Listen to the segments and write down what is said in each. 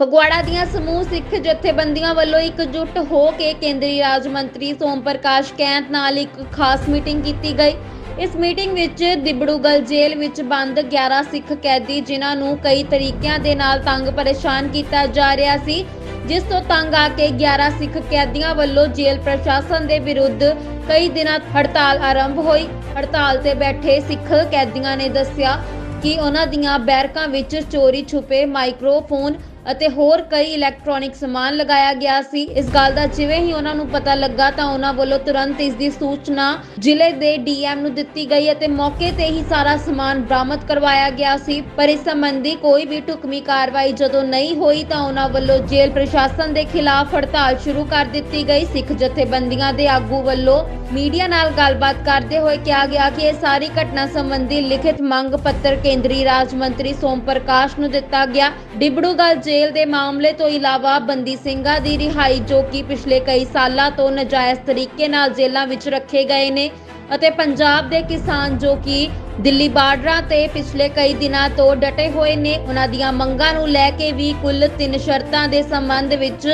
ਫਗਵਾੜਾ ਦੀਆਂ ਸਮੂਹ ਸਿੱਖ ਜਥੇਬੰਦੀਆਂ ਵੱਲੋਂ ਇਕਜੁੱਟ ਹੋ ਕੇ ਕੇਂਦਰੀ ਰਾਜ ਮੰਤਰੀ ਸੋਮ ਪ੍ਰਕਾਸ਼ ਕੈਂਤ ਨਾਲ ਇੱਕ ਖਾਸ ਮੀਟਿੰਗ ਕੀਤੀ ਗਈ। ਇਸ ਮੀਟਿੰਗ ਵਿੱਚ ਦਿਬੜੂਗਲ ਜੇਲ੍ਹ ਵਿੱਚ ਬੰਦ 11 ਸਿੱਖ ਕੈਦੀ, ਜਿਨ੍ਹਾਂ ਨੂੰ ਕਈ ਤਰੀਕਿਆਂ ਦੇ ਨਾਲ ਤੰਗ ਪਰੇਸ਼ਾਨ ਕੀਤਾ ਜਾ ਰਿਹਾ ਸੀ, ਜਿਸ ਤੋਂ ਤੰਗ ਆ ਕੇ 11 ਸਿੱਖ ਕੈਦੀਆਂ ਵੱਲੋਂ ਜੇਲ੍ਹ ਪ੍ਰਸ਼ਾਸਨ ਦੇ ਵਿਰੁੱਧ ਕਈ ਦਿਨਾਂ ਹੜਤਾਲ ਆਰੰਭ ਹੋਈ। ਹੜਤਾਲ ਤੇ ਬੈਠੇ ਸਿੱਖ ਕੈਦੀਆਂ ਨੇ ਦੱਸਿਆ ਕਿ ਉਹਨਾਂ ਦੀਆਂ ਬੈਰਕਾਂ ਵਿੱਚ ਚੋਰੀ ਛੁਪੇ ਮਾਈਕਰੋਫੋਨ ਅਤੇ ਹੋਰ ਕਈ ਇਲੈਕਟ੍ਰੋਨਿਕ ਸਮਾਨ ਲਗਾਇਆ ਗਿਆ ਸੀ। ਇਸ ਗੱਲ ਦਾ ਜਿਵੇਂ ਹੀ ਉਹਨਾਂ ਨੂੰ ਪਤਾ ਲੱਗਾ ਤਾਂ ਉਹਨਾਂ ਵੱਲੋਂ ਤੁਰੰਤ ਇਸ ਦੀ ਸੂਚਨਾ ਜ਼ਿਲ੍ਹੇ ਦੇ ਡੀਐਮ ਨੂੰ ਦਿੱਤੀ ਗਈ ਅਤੇ ਮੌਕੇ ਤੇ ਹੀ ਸਾਰਾ ਸਮਾਨ ਬਰਾਮਦ ਕਰਵਾਇਆ ਗਿਆ ਸੀ। ਪਰ ਇਸ ਸੰਬੰਧੀ ਕੋਈ ਵੀ ਢੁਕਵੀਂ ਕਾਰਵਾਈ ਜਦੋਂ ਨਹੀਂ ਹੋਈ ਤਾਂ ਉਹਨਾਂ ਵੱਲੋਂ ਜੇਲ੍ਹ ਪ੍ਰਸ਼ਾਸਨ ਦੇ ਖਿਲਾਫ ਹੜਤਾਲ ਸ਼ੁਰੂ ਕਰ ਦਿੱਤੀ ਗਈ। ਸਿੱਖ ਜਥੇਬੰਦੀਆਂ ਦੇ ਆਗੂ ਵੱਲੋਂ ਮੀਡੀਆ ਨਾਲ ਗੱਲਬਾਤ ਕਰਦੇ ਹੋਏ ਕਿਹਾ ਗਿਆ ਕਿ ਇਹ ਸਾਰੀ ਘਟਨਾ ਸੰਬੰਧੀ ਲਿਖਿਤ ਮੰਗ ਪੱਤਰ ਕੇਂਦਰੀ ਰਾਜ ਮੰਤਰੀ ਸੋਮ ਪ੍ਰਕਾਸ਼ ਨੂੰ ਦਿੱਤਾ ਗਿਆ। ਡਿਬੜੂਗਲ ਜੇਲ੍ਹ ਦੇ ਮਾਮਲੇ ਤੋਂ ਇਲਾਵਾ ਬੰਦੀ ਸਿੰਘਾਂ ਦੀ ਰਿਹਾਈ ਜੋ ਕਿ ਪਿਛਲੇ ਕਈ ਸਾਲਾਂ ਤੋਂ ਨਜਾਇਜ਼ ਤਰੀਕੇ ਨਾਲ ਜੇਲ੍ਹਾਂ ਵਿੱਚ ਰੱਖੇ ਗਏ ਨੇ ਅਤੇ ਪੰਜਾਬ ਦੇ ਕਿਸਾਨ ਜੋ ਕਿ ਦਿੱਲੀ ਬਾਰਡਰਾਂ ਤੇ ਪਿਛਲੇ ਕਈ ਦਿਨਾਂ ਤੋਂ ਡਟੇ ਹੋਏ ਨੇ, ਉਹਨਾਂ ਦੀਆਂ ਮੰਗਾਂ ਨੂੰ ਲੈ ਕੇ ਵੀ ਕੁੱਲ ਤਿੰਨ ਸ਼ਰਤਾਂ ਦੇ ਸੰਬੰਧ ਵਿੱਚ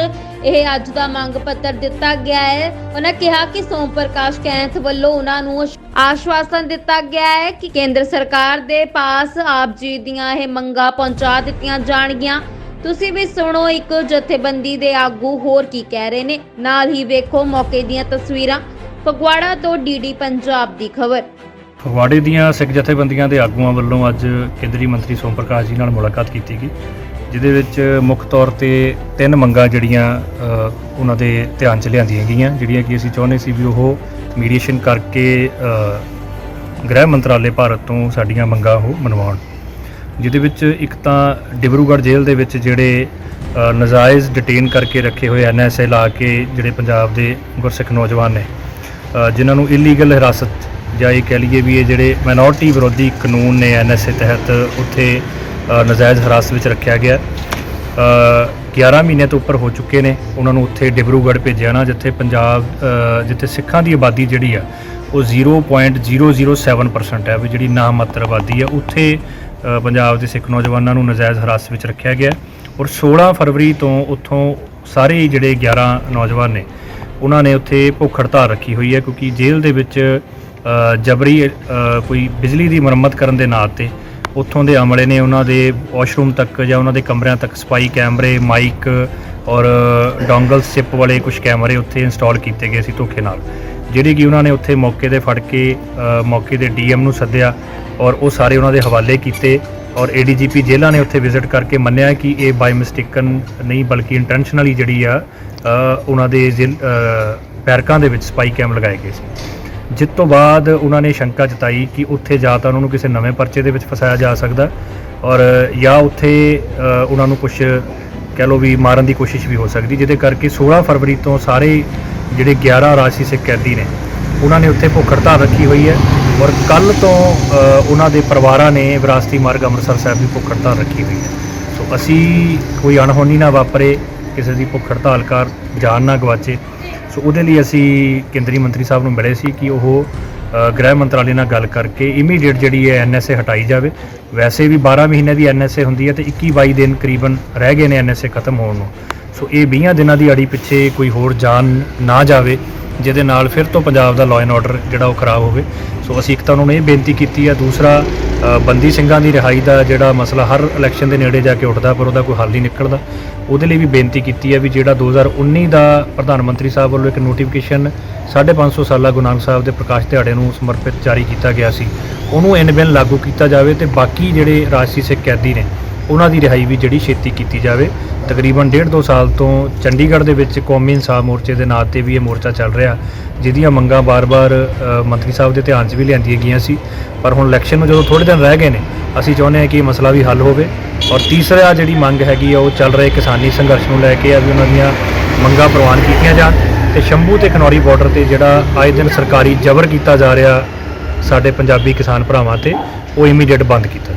ਇਹ ਅੱਜ ਦਾ ਮੰਗ ਪੱਤਰ ਦਿੱਤਾ ਗਿਆ ਹੈ। ਉਹਨਾਂ ਕਿਹਾ ਕਿ ਸੋਮ ਪ੍ਰਕਾਸ਼ ਕੈਂਥ ਵੱਲੋਂ ਉਹਨਾਂ ਨੂੰ ਆਸ਼ਵਾਸਨ ਦਿੱਤਾ ਗਿਆ ਹੈ ਕਿ ਕੇਂਦਰ ਸਰਕਾਰ ਦੇ ਪਾਸ ਆਪ ਜੀ ਦੀਆਂ ਇਹ ਮੰਗਾਂ ਪਹੁੰਚਾ ਦਿੱਤੀਆਂ ਜਾਣਗੀਆਂ। ਤੁਸੀਂ ਵੀ ਸੁਣੋ ਇੱਕ ਜਥੇਬੰਦੀ ਦੇ ਆਗੂ ਹੋਰ ਕੀ ਕਹਿ ਰਹੇ ਨੇ। ਨਾਲ ਹੀ ਵੇਖੋ ਮੌਕੇ ਦੀਆਂ ਤਸਵੀਰਾਂ। ਫਗਵਾੜਾ ਤੋਂ ਡੀਡੀ ਪੰਜਾਬ ਦੀ ਖਬਰ। ਫਗਵਾੜੇ ਦੀਆਂ ਸਿੱਖ ਜਥੇਬੰਦੀਆਂ ਦੇ ਆਗੂਆਂ ਵੱਲੋਂ ਅੱਜ ਕੇਂਦਰੀ ਮੰਤਰੀ ਸੋਮ ਪ੍ਰਕਾਸ਼ ਜੀ ਨਾਲ ਮੁਲਾਕਾਤ ਕੀਤੀ ਗਈ, ਜਿਹਦੇ ਵਿੱਚ ਮੁੱਖ ਤੌਰ ਤੇ ਤਿੰਨ ਮੰਗਾਂ ਜਿਹੜੀਆਂ ਉਹਨਾਂ ਦੇ ਧਿਆਨ 'ਚ ਲਿਆਂਦੀਆਂ ਗਈਆਂ, ਜਿਹੜੀਆਂ ਕਿ ਅਸੀਂ ਚਾਹੁੰਦੇ ਸੀ ਵੀ ਉਹ ਮੀਡੀਏਸ਼ਨ ਕਰਕੇ ਗ੍ਰਹਿ ਮੰਤਰਾਲੇ ਭਾਰਤ ਤੋਂ ਸਾਡੀਆਂ ਮੰਗਾਂ ਉਹ ਮਨਵਾਉਣ। ਜਿਹਦੇ ਵਿੱਚ ਇੱਕ ਤਾਂ ਡਿਬਰੂਗੜ੍ਹ ਜੇਲ੍ਹ ਦੇ ਵਿੱਚ ਜਿਹੜੇ ਅ, ਨਜਾਇਜ਼ ਡਿਟੇਨ ਕਰਕੇ ਰੱਖੇ ਹੋਏ ਐਨਐਸਏ ਲਾ ਕੇ ਜਿਹੜੇ ਪੰਜਾਬ ਦੇ ਗੁਰਸਿੱਖ ਨੌਜਵਾਨ ਨੇ ਜਿਨ੍ਹਾਂ ਨੂੰ ਇਲੀਗਲ ਹਿਰਾਸਤ ਜਾਂ ਇਹ ਕਹਿ ਲਈਏ ਵੀ ਇਹ ਜਿਹੜੇ ਮਾਈਨੋਰਟੀ ਵਿਰੋਧੀ ਕਾਨੂੰਨ ਨੇ ਐਨਐਸਏ ਤਹਿਤ ਉੱਥੇ ਅ, ਨਜਾਇਜ਼ ਹਿਰਾਸਤ ਵਿੱਚ ਰੱਖਿਆ ਗਿਆ। ਅ, 11 ਮਹੀਨੇ ਤੋਂ ਉੱਪਰ ਹੋ ਚੁੱਕੇ ਨੇ ਉਹਨਾਂ ਨੂੰ ਉੱਥੇ ਡਿਬਰੂਗੜ੍ਹ ਭੇਜਿਆ ਨਾ ਜਿੱਥੇ ਪੰਜਾਬ ਜਿੱਥੇ ਸਿੱਖਾਂ ਦੀ ਆਬਾਦੀ ਜਿਹੜੀ ਆ ਉਹ 0.007% ਹੈ ਵੀ ਜਿਹੜੀ ਨਾ ਮਾਤਰ ਆਬਾਦੀ ਆ ਉੱਥੇ ਪੰਜਾਬ ਦੇ ਸਿੱਖ ਨੌਜਵਾਨਾਂ ਨੂੰ ਨਜਾਇਜ਼ ਹਿਰਾਸਤ ਵਿੱਚ ਰੱਖਿਆ ਗਿਆ ਔਰ 16 ਫਰਵਰੀ ਤੋਂ ਉੱਥੋਂ ਸਾਰੇ ਜਿਹੜੇ 11 ਨੌਜਵਾਨ ਨੇ, ਉਹਨਾਂ ਨੇ ਉੱਥੇ ਭੁੱਖ ਹੜਤਾਲ ਰੱਖੀ ਹੋਈ ਹੈ ਕਿਉਂਕਿ ਜੇਲ੍ਹ ਦੇ ਵਿੱਚ ਜਬਰੀ ਕੋਈ ਬਿਜਲੀ ਦੀ ਮੁਰੰਮਤ ਕਰਨ ਦੇ ਨਾਂ ਤੇ ਉੱਥੋਂ ਦੇ ਅਮਲੇ ਨੇ ਉਹਨਾਂ ਦੇ ਵਾਸ਼ਰੂਮ ਤੱਕ ਜਾਂ ਉਹਨਾਂ ਦੇ ਕਮਰਿਆਂ ਤੱਕ ਸਪਾਈ ਕੈਮਰੇ, ਮਾਈਕ ਔਰ ਡੋਂਗਲ ਸਿਪ ਵਾਲੇ ਕੁਝ ਕੈਮਰੇ ਉੱਥੇ ਇੰਸਟਾਲ ਕੀਤੇ ਗਏ ਸੀ ਧੋਖੇ ਨਾਲ। ਜਿਹੜੀ ਕਿ ਉਹਨਾਂ ਨੇ ਉੱਥੇ ਮੌਕੇ ਤੇ ਫੜ ਕੇ ਮੌਕੇ ਦੇ ਡੀਐਮ ਨੂੰ ਸੱਦਿਆ ਔਰ ਉਹ ਸਾਰੇ ਉਹਨਾਂ ਦੇ ਹਵਾਲੇ ਕੀਤੇ ਔਰ ਏਡੀਜੀਪੀ ਜੇਲ੍ਹਾਂ ਨੇ ਉੱਥੇ ਵਿਜ਼ਿਟ ਕਰਕੇ ਮੰਨਿਆ ਕਿ ਇਹ ਬਾਈ ਮਿਸਟੇਕਨ ਨਹੀਂ ਬਲਕਿ ਇੰਟੈਂਸ਼ਨਲੀ ਜਿਹੜੀ ਆ ਉਹਨਾਂ ਦੇ ਜ਼ਿਲ- ਅ, ਦੇ ਵਿੱਚ ਸਪਾਈ ਕੈਮ ਲਗਾਏ ਗਏ ਸੀ। ਜਿਸ ਤੋਂ ਬਾਅਦ ਉਹਨਾਂ ਨੇ ਸ਼ੰਕਾ ਜਤਾਈ ਕਿ ਉੱਥੇ ਜਾਂ ਤਾਂ ਉਹਨਾਂ ਨੂੰ ਕਿਸੇ ਨਵੇਂ ਪਰਚੇ ਦੇ ਵਿੱਚ ਫਸਾਇਆ ਜਾ ਸਕਦਾ ਔਰ ਜਾਂ ਉੱਥੇ ਉਹਨਾਂ ਨੂੰ ਕੁਝ ਕਹਿ ਲਓ ਵੀ ਮਾਰਨ ਦੀ ਕੋਸ਼ਿਸ਼ ਵੀ ਹੋ ਸਕਦੀ, ਜਿਹਦੇ ਕਰਕੇ 16 ਫਰਵਰੀ ਤੋਂ ਸਾਰੇ ਜਿਹੜੇ 11 ਰਾਸ਼ੀ ਸਿੱਖ ਕੈਦੀ ਨੇ, ਉਹਨਾਂ ਨੇ ਉੱਥੇ ਭੁੱਖ ਹੜਤਾਲ ਰੱਖੀ ਹੋਈ ਹੈ ਔਰ ਕੱਲ ਤੋਂ ਉਹਨਾਂ ਦੇ ਪਰਿਵਾਰਾਂ ਨੇ ਵਿਰਾਸਤੀ ਮਾਰਗ ਅੰਮ੍ਰਿਤਸਰ ਸਾਹਿਬ ਦੀ ਭੁੱਖ ਹੜਤਾਲ ਰੱਖੀ ਹੋਈ ਹੈ। ਸੋ ਅਸੀਂ ਕੋਈ ਅਣਹੋਣੀ ਨਾ ਵਾਪਰੇ, ਕਿਸੇ ਦੀ ਭੁੱਖ ਹੜਤਾਲ ਕਰ, ਜਾਨ ਨਾ ਗਵਾਚੇ। ਸੋ ਉਹਦੇ ਲਈ ਅਸੀਂ ਕੇਂਦਰੀ ਮੰਤਰੀ ਸਾਹਿਬ ਨੂੰ ਮਿਲੇ ਸੀ ਕਿ ਉਹ ਗ੍ਰਹਿ ਮੰਤਰਾਲੇ ਨਾਲ ਗੱਲ ਕਰਕੇ ਇਮੀਡੀਏਟ ਜਿਹੜੀ ਹੈ ਐਨਐਸਏ ਹਟਾਈ ਜਾਵੇ। ਵੈਸੇ ਵੀ 12 ਮਹੀਨੇ ਦੀ ਐਨਐਸਏ ਹੁੰਦੀ ਹੈ ਤੇ 21 22 ਦਿਨ ਕਰੀਬਨ ਰਹਿ ਗਏ ਨੇ ਐਨਐਸਏ ਖਤਮ ਹੋਣ ਨੂੰ। ਸੋ ਇਹ 20 ਦਿਨਾਂ ਦੀ ਅੜੀ ਪਿੱਛੇ ਕੋਈ ਹੋਰ ਜਾਨ ਨਾ ਜਾਵੇ। ਜਿਹਦੇ ਨਾਲ ਫਿਰ ਤੋਂ ਪੰਜਾਬ ਦਾ ਲਾਅ ਐਂਡ ਆਰਡਰ ਜਿਹੜਾ ਉਹ ਖਰਾਬ ਹੋਵੇ। ਸੋ ਅਸੀਂ ਇੱਕ ਤਾਂ ਉਹਨਾਂ ਨੂੰ ਇਹ ਬੇਨਤੀ ਕੀਤੀ ਹੈ ਦੂਸਰਾ ਬੰਦੀ ਸਿੰਘਾਂ ਦੀ ਰਿਹਾਈ ਦਾ ਜਿਹੜਾ ਮਸਲਾ ਹਰ ਇਲੈਕਸ਼ਨ ਦੇ ਨੇੜੇ ਜਾ ਕੇ ਉੱਠਦਾ, ਪਰ ਉਹਦਾ ਕੋਈ ਹੱਲ ਨਹੀਂ ਨਿਕਲਦਾ। ਉਹਦੇ ਲਈ ਵੀ ਬੇਨਤੀ ਕੀਤੀ ਹੈ ਵੀ ਜਿਹੜਾ 2019 ਦਾ ਪ੍ਰਧਾਨ ਮੰਤਰੀ ਸਾਹਿਬ ਵੱਲੋਂ ਇੱਕ ਨੋਟੀਫਿਕੇਸ਼ਨ 550 ਸਾਲਾ ਗੁਰੂ ਨਾਨਕ ਸਾਹਿਬ ਦੇ ਪ੍ਰਕਾਸ਼ ਦਿਹਾੜੇ ਨੂੰ ਸਮਰਪਿਤ ਜਾਰੀ ਕੀਤਾ ਗਿਆ ਸੀ। ਉਹਨੂੰ ਇਨ ਬਿਨ ਲਾਗੂ ਕੀਤਾ ਜਾਵੇ ਤੇ ਬਾਕੀ ਜਿਹੜੇ ਰਾਜਸੀ ਸਿੱਖ ਕੈਦੀ ਨੇ ਉਹਨਾਂ ਦੀ ਰਿਹਾਈ ਵੀ ਜਿਹੜੀ ਛੇਤੀ ਕੀਤੀ ਜਾਵੇ। ਤਕਰੀਬਨ ਡੇਢ ਦੋ ਸਾਲ ਤੋਂ ਚੰਡੀਗੜ੍ਹ ਦੇ ਵਿੱਚ ਕੌਮੀ ਇਨਸਾਫ ਮੋਰਚੇ ਦੇ ਨਾਂ ਤੇ ਵੀ ਇਹ ਮੋਰਚਾ ਚੱਲ ਰਿਹਾ। ਜਿਹਦੀਆਂ ਮੰਗਾਂ ਬਾਰ-ਬਾਰ ਮੰਤਰੀ ਸਾਹਿਬ ਦੇ ਧਿਆਨ 'ਚ ਵੀ ਲਿਆਂਦੀਆਂ ਗਈਆਂ ਸੀ। ਪਰ ਹੁਣ ਇਲੈਕਸ਼ਨ ਨੂੰ ਜਦੋਂ ਥੋੜੇ ਦਿਨ ਰਹਿ ਗਏ ਨੇ, ਅਸੀਂ ਚਾਹੁੰਦੇ ਹਾਂ ਕਿ ਇਹ ਮਸਲਾ ਵੀ ਹੱਲ ਹੋਵੇ। ਔਰ ਤੀਸਰਾ ਜਿਹੜੀ ਮੰਗ ਹੈਗੀ ਆ, ਉਹ ਚੱਲ ਰਹੇ ਕਿਸਾਨੀ ਸੰਘਰਸ਼ ਨੂੰ ਲੈ ਕੇ ਆ ਵੀ ਉਹਨਾਂ ਦੀਆਂ ਮੰਗਾਂ ਪ੍ਰਵਾਨ ਕੀਤੀਆਂ ਜਾਣ। ਤੇ ਸ਼ੰਭੂ ਤੇ ਖਨੌਰੀ ਬਾਰਡਰ ਤੇ ਜਿਹੜਾ ਆਏ ਦਿਨ ਸਰਕਾਰੀ ਜ਼ਬਰ ਕੀਤਾ ਜਾ ਰਿਹਾ ਸਾਡੇ ਪੰਜਾਬੀ ਕਿਸਾਨ ਭਰਾਵਾਂ ਤੇ, ਉਹ ਇਮੀਡੀਏਟ ਬੰਦ ਕੀਤਾ